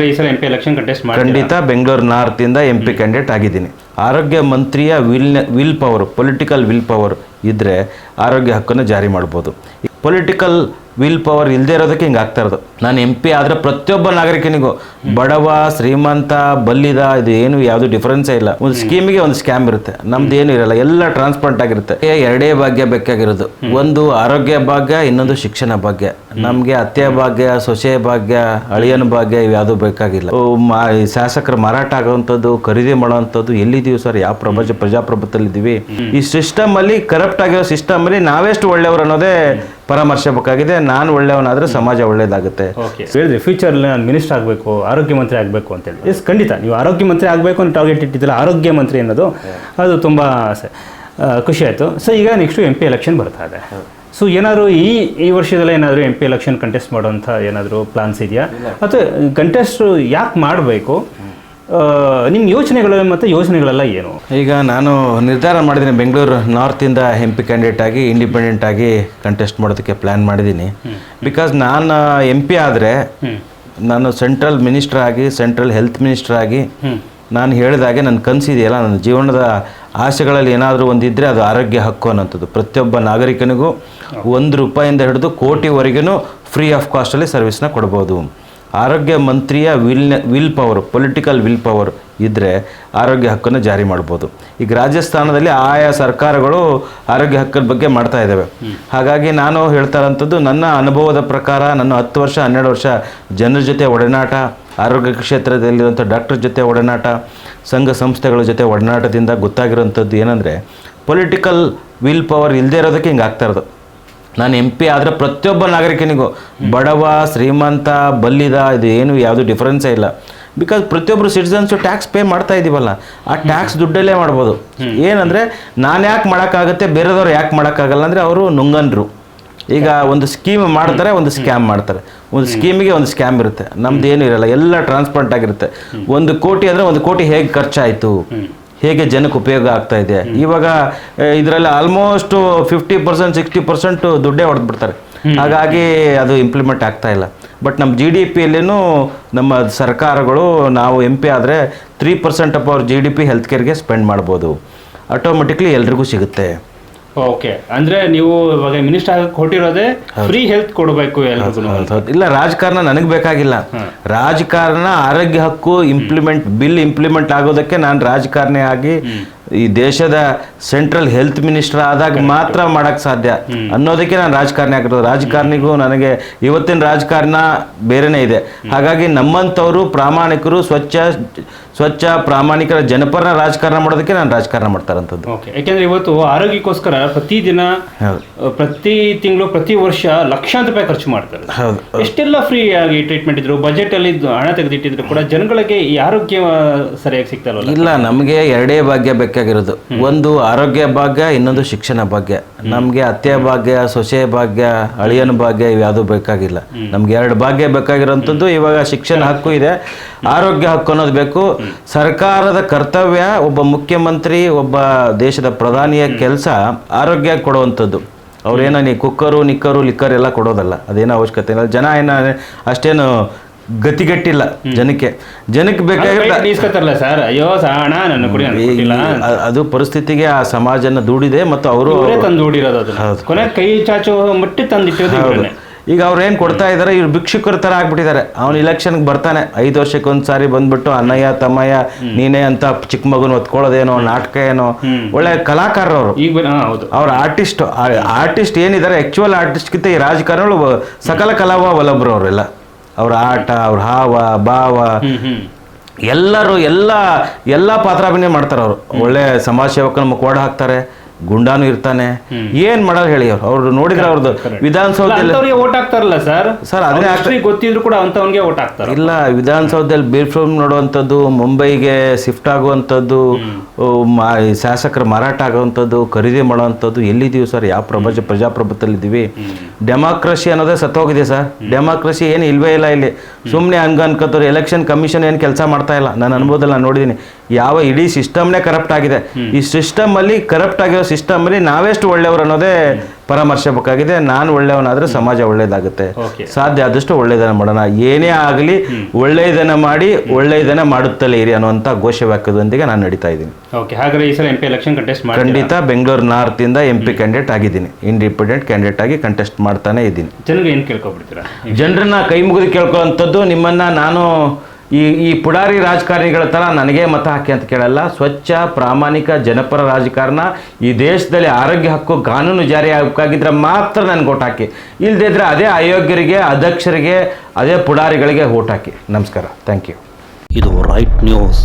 ಈ ಸಲ M election contest ಖಂಡಿತ ಬೆಂಗಳೂರು ನಾರ್ತಿಂದ ಎಂ ಪಿ ಕ್ಯಾಂಡಿಡೇಟ್ ಆಗಿದ್ದೀನಿ. ಆರೋಗ್ಯ ಮಂತ್ರಿಯ will will power political will power ಇದ್ದರೆ ಆರೋಗ್ಯ ಹಕ್ಕನ್ನು ಜಾರಿ ಮಾಡ್ಬೋದು. ಪೊಲಿಟಿಕಲ್ ವಿಲ್ ಪವರ್ ಇಲ್ಲದೆ ಇರೋದಕ್ಕೆ ಹಿಂಗೆ ಆಗ್ತಾ ಇರೋದು. ನಾನು ಎಂ ಪಿ ಆದರೆ ಪ್ರತಿಯೊಬ್ಬ ನಾಗರಿಕನಿಗೂ ಬಡವ ಶ್ರೀಮಂತ ಬಲ್ಲಿದ ಇದು ಏನು ಯಾವುದು ಡಿಫ್ರೆನ್ಸೇ ಇಲ್ಲ. ಒಂದು ಸ್ಕೀಮಿಗೆ ಒಂದು ಸ್ಕ್ಯಾಮ್ ಇರುತ್ತೆ. ನಮ್ದು ಏನು ಇರಲ್ಲ ಎಲ್ಲ ಟ್ರಾನ್ಸ್ಪರೆಂಟ್ ಆಗಿರುತ್ತೆ. ಏ, ಎರಡೇ ಭಾಗ್ಯ ಬೇಕಾಗಿರೋದು. ಒಂದು ಆರೋಗ್ಯ ಭಾಗ್ಯ ಇನ್ನೊಂದು ಶಿಕ್ಷಣ ಭಾಗ್ಯ. ನಮಗೆ ಅತ್ಯ ಭಾಗ್ಯ ಸೊಸೆ ಭಾಗ್ಯ ಅಳಿಯನ ಭಾಗ್ಯ ಇವು ಯಾವುದು ಬೇಕಾಗಿಲ್ಲ ಶಾಸಕರು ಮಾರಾಟ ಆಗುವಂಥದ್ದು ಖರೀದಿ ಮಾಡುವಂಥದ್ದು ಎಲ್ಲಿದ್ದೀವಿ ಸರ್ ಯಾವ ಪ್ರಪಂಚ ಪ್ರಜಾಪ್ರಭುತ್ವದಲ್ಲಿ ಇದ್ದೀವಿ ಈ ಸಿಸ್ಟಮಲ್ಲಿ ಕರಪ್ಟ್ ಆಗಿರೋ ಸಿಸ್ಟಮಲ್ಲಿ ನಾವೆಷ್ಟು ಒಳ್ಳೆಯವರು ಅನ್ನೋದೇ ಪರಾಮರ್ಶಬೇಕಾಗಿದೆ. ನಾನು ಒಳ್ಳೆಯವನಾದ್ರೆ ಸಮಾಜ ಒಳ್ಳೇದಾಗುತ್ತೆ. ಓಕೆ ಫ್ಯೂಚರ್ ಫ್ಯೂಚರ್ ನಾನು ಮಿನಿಸ್ಟರ್ ಆಗಬೇಕು ಆರೋಗ್ಯ ಮಂತ್ರಿ ಆಗಬೇಕು ಅಂತ ಹೇಳಿ ಎಸ್ ಖಂಡಿತ. ನೀವು ಆರೋಗ್ಯ ಮಂತ್ರಿ ಆಗಬೇಕು ಅಂತ ಟಾರ್ಗೆಟ್ ಇಟ್ಟಿದ್ದಿಲ್ಲ ಆರೋಗ್ಯ ಮಂತ್ರಿ ಅನ್ನೋದು ಅದು ತುಂಬ ಖುಷಿ ಆಯಿತು. ಸೊ ಈಗ ನೆಕ್ಸ್ಟು ಎಂ ಪಿ ಎಲೆಕ್ಷನ್ ಬರ್ತಾ ಇದೆ. ಸೊ ಏನಾದರೂ ಈ ಈ ವರ್ಷದಲ್ಲೇ ಏನಾದರೂ ಎಂ ಪಿ ಎಲೆಕ್ಷನ್ ಕಂಟೆಸ್ಟ್ ಮಾಡೋಂಥ ಏನಾದರೂ ಪ್ಲಾನ್ಸ್ ಇದೆಯಾ? ಅಥವಾ ಕಂಟೆಸ್ಟ್ ಯಾಕೆ ಮಾಡಬೇಕು? ನಿಮ್ಮ ಯೋಚನೆಗಳು ಮತ್ತು ಯೋಜನೆಗಳೆಲ್ಲ ಏನು? ಈಗ ನಾನು ನಿರ್ಧಾರ ಮಾಡಿದ್ದೀನಿ ಬೆಂಗಳೂರು ನಾರ್ತಿಂದ ಎಂ ಪಿ ಕ್ಯಾಂಡಿಡೇಟ್ ಆಗಿ ಇಂಡಿಪೆಂಡೆಂಟ್ ಆಗಿ ಕಂಟೆಸ್ಟ್ ಮಾಡೋದಕ್ಕೆ ಪ್ಲ್ಯಾನ್ ಮಾಡಿದ್ದೀನಿ. ಬಿಕಾಸ್ ನಾನು ಎಂ ಪಿ ಆದರೆ ನಾನು ಸೆಂಟ್ರಲ್ ಮಿನಿಸ್ಟರ್ ಆಗಿ ಸೆಂಟ್ರಲ್ ಹೆಲ್ತ್ ಮಿನಿಸ್ಟರ್ ಆಗಿ ನಾನು ಹೇಳಿದಾಗೆ ನನ್ನ ಕನಸಿದೆಯಲ್ಲ ನನ್ನ ಜೀವನದ ಆಸೆಗಳಲ್ಲಿ ಏನಾದರೂ ಒಂದಿದ್ದರೆ ಅದು ಆರೋಗ್ಯ ಹಕ್ಕು ಅನ್ನೋಂಥದ್ದು. ಪ್ರತಿಯೊಬ್ಬ ನಾಗರಿಕನಿಗೂ ಒಂದು ರೂಪಾಯಿಂದ ಹಿಡಿದು ಕೋಟಿವರೆಗೂ ಫ್ರೀ ಆಫ್ ಕಾಸ್ಟಲ್ಲಿ ಸರ್ವಿಸ್ನ ಕೊಡ್ಬೋದು. ಆರೋಗ್ಯ ಮಂತ್ರಿಯ will will power, political will power ಇದ್ದರೆ ಆರೋಗ್ಯ ಹಕ್ಕನ್ನು ಜಾರಿ ಮಾಡ್ಬೋದು. ಈಗ ರಾಜಸ್ಥಾನದಲ್ಲಿ ಆಯಾ ಸರ್ಕಾರಗಳು ಆರೋಗ್ಯ ಹಕ್ಕದ ಬಗ್ಗೆ ಮಾಡ್ತಾ ಇದ್ದಾವೆ ಹಾಗಾಗಿ ನಾನು ಹೇಳ್ತಾ ಇರೋಂಥದ್ದು ನನ್ನ ಅನುಭವದ ಪ್ರಕಾರ ನನ್ನ ಹತ್ತು ವರ್ಷ, ಹನ್ನೆರಡು ವರ್ಷ ಜನರ ಜೊತೆ ಒಡನಾಟ, ಆರೋಗ್ಯ ಕ್ಷೇತ್ರದಲ್ಲಿರುವಂಥ ಡಾಕ್ಟರ್ ಜೊತೆ ಒಡನಾಟ, ಸಂಘ ಸಂಸ್ಥೆಗಳ ಜೊತೆ ಒಡನಾಟದಿಂದ ಗೊತ್ತಾಗಿರೋಂಥದ್ದು ಏನಂದರೆ ಪೊಲಿಟಿಕಲ್ ವಿಲ್ ಪವರ್ ಇಲ್ಲದೆ ಇರೋದಕ್ಕೆ ಹಿಂಗೆ ಆಗ್ತಾ ಇರೋದು. ನಾನು ಎಂ ಪಿ ಆದರೆ ಪ್ರತಿಯೊಬ್ಬ ನಾಗರಿಕನಿಗೂ ಬಡವ, ಶ್ರೀಮಂತ, ಬಲ್ಲಿದ, ಇದು ಏನು ಯಾವುದು ಡಿಫ್ರೆನ್ಸೇ ಇಲ್ಲ. ಬಿಕಾಸ್ ಪ್ರತಿಯೊಬ್ಬರು ಸಿಟಿಸನ್ಸು ಟ್ಯಾಕ್ಸ್ ಪೇ ಮಾಡ್ತಾ ಇದ್ದೀವಲ್ಲ ಆ ಟ್ಯಾಕ್ಸ್ ದುಡ್ಡಲ್ಲೇ ಮಾಡ್ಬೋದು. ಏನಂದರೆ ನಾನು ಯಾಕೆ ಮಾಡೋಕ್ಕಾಗುತ್ತೆ, ಬೇರೆದವ್ರು ಯಾಕೆ ಮಾಡೋಕ್ಕಾಗಲ್ಲ ಅಂದರೆ ಅವರು ನುಂಗನ್ರು. ಈಗ ಒಂದು ಸ್ಕೀಮ್ ಮಾಡ್ತಾರೆ, ಒಂದು ಸ್ಕ್ಯಾಮ್ ಮಾಡ್ತಾರೆ. ಒಂದು ಸ್ಕೀಮಿಗೆ ಒಂದು ಸ್ಕ್ಯಾಮ್ ಇರುತ್ತೆ. ನಮ್ದು ಏನೂ ಇರಲ್ಲ, ಎಲ್ಲ ಟ್ರಾನ್ಸ್ಪರೆಂಟ್ ಆಗಿರುತ್ತೆ. ಒಂದು ಕೋಟಿ ಅಂದರೆ ಒಂದು ಕೋಟಿ ಹೇಗೆ ಖರ್ಚಾಯಿತು? ಹೇಗೆ ಜನಕ್ಕೆ ಉಪಯೋಗ ಆಗ್ತಾ ಇದೆ. ಇವಾಗ ಇದರಲ್ಲಿ almost fifty percent sixty percent ದುಡ್ಡೇ ಹೊಡೆದ್ಬಿಡ್ತಾರೆ ಹಾಗಾಗಿ ಅದು ಇಂಪ್ಲಿಮೆಂಟ್ ಆಗ್ತಾ ಇಲ್ಲ. ಬಟ್ ನಮ್ಮ ಜಿ ಡಿ ಪಿಯಲ್ಲಿನೂ ನಮ್ಮ ಸರ್ಕಾರಗಳು ನಾವು ಎಂ ಪಿ ಆದರೆ ತ್ರೀ ಪರ್ಸೆಂಟ್ ಆಫ್ ಅವ್ರ ಜಿ ಡಿ ಪಿ ಹೆಲ್ತ್ ಕೇರ್ಗೆ ಸ್ಪೆಂಡ್ ಮಾಡ್ಬೋದು. ಆಟೋಮೆಟಿಕ್ಲಿ ಎಲ್ರಿಗೂ ಸಿಗುತ್ತೆ. ಓಕೆ. ಅಂದ್ರೆ ನೀವು ಇವಾಗ ಮಿನಿಸ್ಟರ್ ಆಗಕ್ಕೆ ಫ್ರೀ ಹೆಲ್ತ್ ಕೊಡಬೇಕು. ಇಲ್ಲ ರಾಜಕಾರಣ ನನಗೆ ಬೇಕಾಗಿಲ್ಲ. ರಾಜಕಾರಣ ಆರೋಗ್ಯ ಹಕ್ಕು ಇಂಪ್ಲಿಮೆಂಟ್ ಬಿಲ್ ಇಂಪ್ಲಿಮೆಂಟ್ ಆಗೋದಕ್ಕೆ ನಾನು ರಾಜಕಾರಣಿ ಆಗಿ ಈ ದೇಶದ ಸೆಂಟ್ರಲ್ ಹೆಲ್ತ್ ಮಿನಿಸ್ಟರ್ ಆದಾಗ ಮಾತ್ರ ಮಾಡಕ್ ಸಾಧ್ಯ. ಅನ್ನೋದಕ್ಕೆ ನಾನು ರಾಜಕಾರಣಿ ಆಗಿರೋದು. ರಾಜಕಾರಣಿಗೂ ನನಗೆ ಇವತ್ತಿನ ರಾಜಕಾರಣ ಬೇರೆನೇ ಇದೆ. ಹಾಗಾಗಿ ನಮ್ಮಂಥವ್ರು ಪ್ರಾಮಾಣಿಕರು ಸ್ವಚ್ಛ ಸ್ವಚ್ಛ ಪ್ರಾಮಾಣಿಕರ ಜನಪರ ರಾಜಕಾರಣ ಮಾಡೋದಕ್ಕೆ ನಾನು ರಾಜಕಾರಣ ಮಾಡ್ತಾರಂಥದ್ದು ಓಕೆ ಯಾಕೆಂದ್ರೆ ಇವತ್ತು ಆರೋಗ್ಯಕ್ಕೋಸ್ಕರ ಪ್ರತಿದಿನ ದಿನ ಪ್ರತಿ ತಿಂಗಳು ಪ್ರತಿ ವರ್ಷ ಲಕ್ಷಾಂತರ ರೂಪಾಯಿ ಖರ್ಚು ಮಾಡ್ತಾರೆ. ಹೌದು ಎಷ್ಟೆಲ್ಲ ಫ್ರೀ ಆಗಿ ಟ್ರೀಟ್ಮೆಂಟ್ ಇದ್ರು ಬಜೆಟ್ ಅಲ್ಲಿ ಇದ್ದು ಹಣ ತೆಗೆದಿಟ್ಟಿದ್ರು ಕೂಡ ಜನಗಳಿಗೆ ಈ ಆರೋಗ್ಯ ಸರಿಯಾಗಿ ಸಿಗ್ತಾ ಇಲ್ಲ ನಮಗೆ ಎರಡೇ ಭಾಗ್ಯ ಬೇಕಾಗಿರೋದು. ಒಂದು ಆರೋಗ್ಯ ಭಾಗ್ಯ ಇನ್ನೊಂದು ಶಿಕ್ಷಣ ಭಾಗ್ಯ. ನಮಗೆ ಅತ್ತೆ ಭಾಗ್ಯ ಸೊಸೆ ಭಾಗ್ಯ ಅಳಿಯನ ಭಾಗ್ಯ ಇವು ಯಾವುದು ಬೇಕಾಗಿಲ್ಲ. ನಮ್ಗೆ ಎರಡು ಭಾಗ್ಯ ಬೇಕಾಗಿರೋಂಥದ್ದು. ಇವಾಗ ಶಿಕ್ಷಣ ಹಕ್ಕು ಇದೆ. ಆರೋಗ್ಯ ಹಕ್ಕು ಅನ್ನೋದು ಬೇಕು. ಸರ್ಕಾರದ ಕರ್ತವ್ಯ ಒಬ್ಬ ಮುಖ್ಯಮಂತ್ರಿ ಒಬ್ಬ ದೇಶದ ಪ್ರಧಾನಿಯ ಕೆಲಸ ಆರೋಗ್ಯ ಕೊಡುವಂಥದ್ದು. ಅವ್ರೇನೋ ನೀ ಕುಕ್ಕರು ನಿಕ್ಕರು ಲಿಕ್ಕರ್ ಎಲ್ಲ ಕೊಡೋದಲ್ಲ. ಅದೇನೋ ಅವಶ್ಯಕತೆ ಇಲ್ಲ. ಜನ ಏನ ಅಷ್ಟೇನು ಗತಿಗಟ್ಟಿಲ್ಲ ಜನಕ್ಕೆ. ಜನಕ್ಕೆ ಬೇಕಾಗಿಲ್ಲ. ಸರ್ ಅಯ್ಯೋ ಹಣ ನನ್ನ ಕುಡಿ ಅದು ಪರಿಸ್ಥಿತಿಗೆ ಆ ಸಮಾಜನ ದೂಡಿದೆ ಮತ್ತು ಅವರು ತಂದು ಕೊನೆ ಕೈ ಚಾಚು ಮಟ್ಟಿ ತಂದಿಟ್ಟಿರೋದು ಈಗ ಅವ್ರು ಏನು ಕೊಡ್ತಾ ಇದ್ದಾರೆ ಇವ್ರು ಭಿಕ್ಷುಕರ ಥರ ಆಗ್ಬಿಟ್ಟಿದ್ದಾರೆ. ಅವ್ನು ಇಲೆಕ್ಷನ್ಗೆ ಬರ್ತಾನೆ. ಐದು ವರ್ಷಕ್ಕೆ ಒಂದು ಸಾರಿ ಬಂದ್ಬಿಟ್ಟು ಅಣ್ಣಯ್ಯ ತಮ್ಮಯ್ಯ ನೀನೇ ಅಂತ ಚಿಕ್ಕ ಮಗುನ ಒತ್ಕೊಳ್ಳೋದೇನೋ ನಾಟಕ ಏನೋ. ಒಳ್ಳೆ ಕಲಾಕಾರರು ಅವರು. ಅವ್ರ ಆರ್ಟಿಸ್ಟ್ ಆರ್ಟಿಸ್ಟ್ ಏನಿದ್ದಾರೆ ಆರ್ಟಿಸ್ಟ್ ಆರ್ಟಿಸ್ಟ್ಗಿಂತ ಈ ರಾಜಕಾರಣಿಗಳು ಸಕಲ ಕಲಾವ ಅವರೆಲ್ಲ. ಅವ್ರ ಆಟ ಅವ್ರ ಹಾವ ಭಾವ. ಎಲ್ಲರೂ ಎಲ್ಲ ಎಲ್ಲ ಪಾತ್ರಾಭಿನಯ ಮಾಡ್ತಾರೆ ಅವರು. ಒಳ್ಳೆ ಸಮಾಜ ಸೇವಕನ ಮುಖವಾಡ ಹಾಕ್ತಾರೆ ಗುಂಡಾನು ಇರ್ತಾನೆ. ಏನ್ ಮಾಡಲ್ ಹೇಳಿ ಅವ್ರು. ಅವ್ರು ನೋಡಿದ್ರೆ ಅವ್ರದ್ದು ವಿಧಾನಸೌಧದಲ್ಲಿ ಓಟ್ ಹಾಕ್ತಾರಲ್ಲ ಸರ್? ಸರ್ ಅದನ್ನೇ ಗೊತ್ತಿದ್ರು ಕೂಡ ಅಂತವನ್ಗೆ ಓಟ್ ಹಾಕ್ತಾರೆ. ಇಲ್ಲ ವಿಧಾನಸೌಧದಲ್ಲಿ ಬೀರ್ ಫಿಲ್ಮ್ ನೋಡುವಂಥದ್ದು ಮುಂಬೈಗೆ ಶಿಫ್ಟ್ ಆಗುವಂಥದ್ದು ಶಾಸಕರು ಮಾರಾಟ ಆಗುವಂಥದ್ದು ಖರೀದಿ ಮಾಡುವಂಥದ್ದು ಎಲ್ಲಿದ್ದೀವಿ ಸರ್? ಯಾವ ಪ್ರಪಂಚ ಪ್ರಜಾಪ್ರಭುತ್ವದಲ್ಲಿ ಇದ್ದೀವಿ ಡೆಮಾಕ್ರಸಿ ಅನ್ನೋದೇ ಸತ್ತೋಗಿದೆ ಸರ್. ಡೆಮಾಕ್ರಸಿ ಏನು ಇಲ್ವೇ ಇಲ್ಲ ಇಲ್ಲಿ. ಸುಮ್ಮನೆ ಹಂಗೆ ಅನ್ಕೋತಾರೆ ಎಲೆಕ್ಷನ್ ಕಮಿಷನ್ ಏನು ಕೆಲಸ ಮಾಡ್ತಾ ಇಲ್ಲ. ನನ್ನ ಅನುಭವದಲ್ಲಿ ನಾನು ನೋಡಿದ್ದೀನಿ. ಯಾವ ಇಡೀ ಸಿಸ್ಟಮ್ನೇ ಕರಪ್ಟ್ ಆಗಿದೆ. ಈ ಸಿಸ್ಟಮಲ್ಲಿ ಕರಪ್ಟ್ ಆಗಿರೋ ಸಿಸ್ಟಮಲ್ಲಿ ನಾವೆಷ್ಟು ಒಳ್ಳೆಯವರು ಅನ್ನೋದೇ ಪರಾಮರ್ಶಬೇಕಾಗಿದೆ. ನಾನು ಒಳ್ಳೆಯವನಾದ್ರೆ ಸಮಾಜ ಒಳ್ಳೇದಾಗುತ್ತೆ. ಸಾಧ್ಯ ಆದಷ್ಟು ಒಳ್ಳೆಯದನ್ನ ಮಾಡೋಣ. ಏನೇ ಆಗಲಿ ಒಳ್ಳೆಯದನ್ನ ಮಾಡಿ ಒಳ್ಳೆಯದನ್ನ ಮಾಡುತ್ತಲೇ ಇರಿ ಅನ್ನುವಂಥ ಘೋಷವಾಕ್ಯದೊಂದಿಗೆ ನಾನು ನಡೀತಾ ಇದ್ದೀನಿ. ಓಕೆ ಹಾಗಾದ್ರೆ ಈ ಸಲ ಎಂ ಪಿ ಎಲೆಕ್ಷನ್ ಕಂಟೆಸ್ಟ್ ಮಾಡಿ ಖಂಡಿತ ಬೆಂಗಳೂರು ನಾರ್ತ್ ಇಂದ ಎಂ ಪಿ ಕ್ಯಾಂಡಿಡೇಟ್ ಆಗಿದ್ದೀನಿ. ಇಂಡಿಪೆಂಡೆಂಟ್ ಕ್ಯಾಂಡಿಡೇಟ್ ಆಗಿ ಕಂಟೆಸ್ಟ್ ಮಾಡ್ತಾನೆ ಇದ್ದೀನಿ. ಜನರಿಗೆ ಏನು ಕೇಳ್ಕೊಬಿಡ್ತೀರಾ? ಜನರನ್ನ ಕೈ ಮುಗಿದು ಕೇಳ್ಕೊಳ್ಳೋಂಥದ್ದು ನಿಮ್ಮನ್ನ ನಾನು ಈ ಈ ಪುಡಾರಿ ರಾಜಕಾರಣಿಗಳ ಥರ ನನಗೆ ಮತ ಹಾಕಿ ಅಂತ ಕೇಳಲ್ಲ. ಸ್ವಚ್ಛ, ಪ್ರಾಮಾಣಿಕ, ಜನಪರ ರಾಜಕಾರಣ. ಈ ದೇಶದಲ್ಲಿ ಆರೋಗ್ಯ ಹಕ್ಕು ಕಾನೂನು ಜಾರಿ ಆಗಬೇಕಾಗಿದ್ರೆ ಮಾತ್ರ ನನಗೆ ಓಟ್ ಹಾಕಿ. ಇಲ್ಲದೇ ಇದ್ರೆ ಅದೇ ಅಯೋಗ್ಯರಿಗೆ, ಅಧ್ಯಕ್ಷರಿಗೆ, ಅದೇ ಪುಡಾರಿಗಳಿಗೆ ಓಟ್ ಹಾಕಿ. ನಮಸ್ಕಾರ. ಥ್ಯಾಂಕ್ ಯು ಇದು ರೈಟ್ ನ್ಯೂಸ್